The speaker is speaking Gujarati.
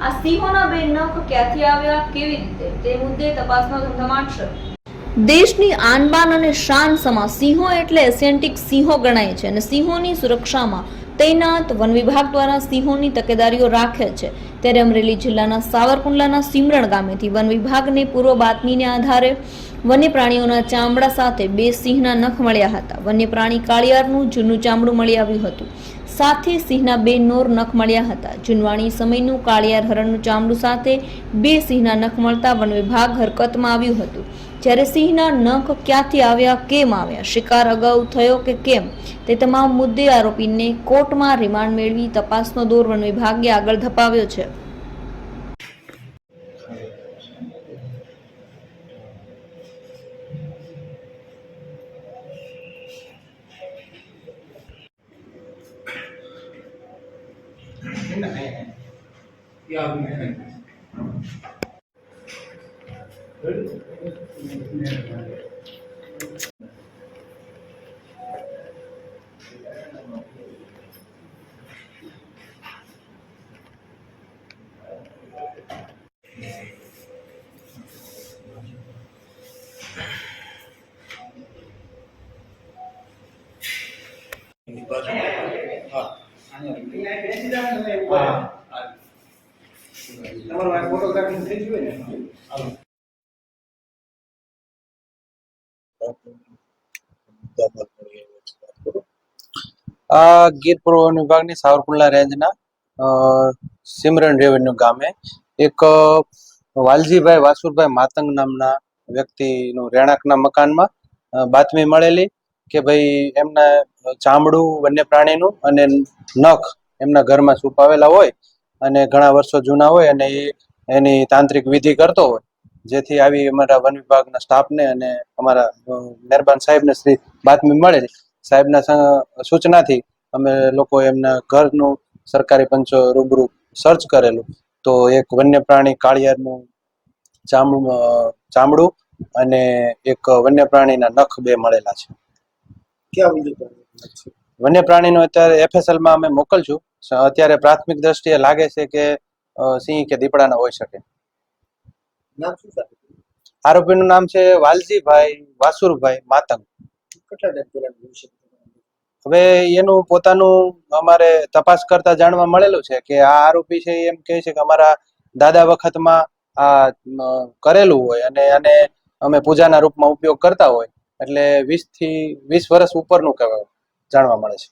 આ સિંહોના બે નખ ક્યાંથી આવ્યા, કેવી રીતે? તે મુદ્દે તપાસનો ધમધમાટ શરૂ દેશની આનબાન અને શાન સમા સિંહો એટલે એશિયન્ટિક સિંહો ગણાય છે અને સિંહોની સુરક્ષામાં તૈનાત વન વિભાગ દ્વારા સિંહોની તકેદારીઓ રાખે છે. ત્યારે અમરેલી જિલ્લાના સાવરકુંડલાના સિમરણ ગામેથી વન વિભાગને પૂર્વ બાતમીને આધારે વન્ય પ્રાણીઓના ચામડા સાથે બે સિંહના નખ મળ્યા હતા. વન્ય પ્રાણી કાળિયારનું જૂનું ચામડું મળી આવ્યું હતું. સાથે સિંહના બે નોર નખ મળ્યા હતા. જૂનવાણી સમયનું કાળિયાર હરણનું ચામડું સાથે બે સિંહના નખ મળતા વન વિભાગ હરકતમાં આવ્યું હતું. જ્યારે સિંહના નખ ક્યાંથી આવ્યા, કેમ આવ્યા, શિકાર અગાઉ થયો કે કેમ, તે તમામ મુદ્દે આરોપીને કોર્ટમાં રિમાન્ડ મેળવી તપાસનો દોર વન વિભાગે આગળ ધપાવ્યો છે. તમારો આ ફોટોગ્રાફી થઈ ગયું ને? આ ગીર પૂર્વ વિભાગની સાવરકુંડલા રેન્જના અ, સિમરન રેવન્યુ ગામે એક વાલજીભાઈ વાસુરભાઈ માતંગ નામના વ્યક્તિનું રહેણાંકના મકાનમાં બાતમી મળેલી કે ભાઈ એમના ચામડું, વન્ય પ્રાણીનું અને નખ એમના ઘરમાં છુપાવેલા હોય અને ઘણા વર્ષો જૂના હોય અને એ એની તાંત્રિક વિધિ કરતો હોય. જેથી આવી અમારા વન વિભાગના સ્ટાફને અને અમારા મહેરબાન સાહેબને શ્રી બાતમી મળે સાહેબના સૂચનાથી અમે લોકો એમના ઘરનું સરકારી પંચો રૂબરૂ સર્ચ કરેલું. તો એક વન્ય પ્રાણી કાળિયારનું ચામડું ચામડું અને એક વન્ય પ્રાણીના નખ બે મળેલા છે. વન્ય પ્રાણીનો અત્યારે એફએસએલમાં અમે મોકલશું. અત્યારે પ્રાથમિક દ્રષ્ટિએ લાગે છે કે સિંહ કે દીપડાના હોઈ શકે. આરોપીનું નામ છે વાલજીભાઈ વાસુરભાઈ માતંગ. કેટલા ટાઈમ હવે એનું પોતાનું અમારે તપાસ કરતા જાણવા મળેલું છે કે આ આરોપી છે એમ કહે છે કે અમારા દાદા વખતમાં આ કરેલું હોય અને આને અમે પૂજાના રૂપમાં ઉપયોગ કરતા હોય. એટલે વીસથી વીસ વર્ષ ઉપરનું કહેવાય, જાણવા મળે છે.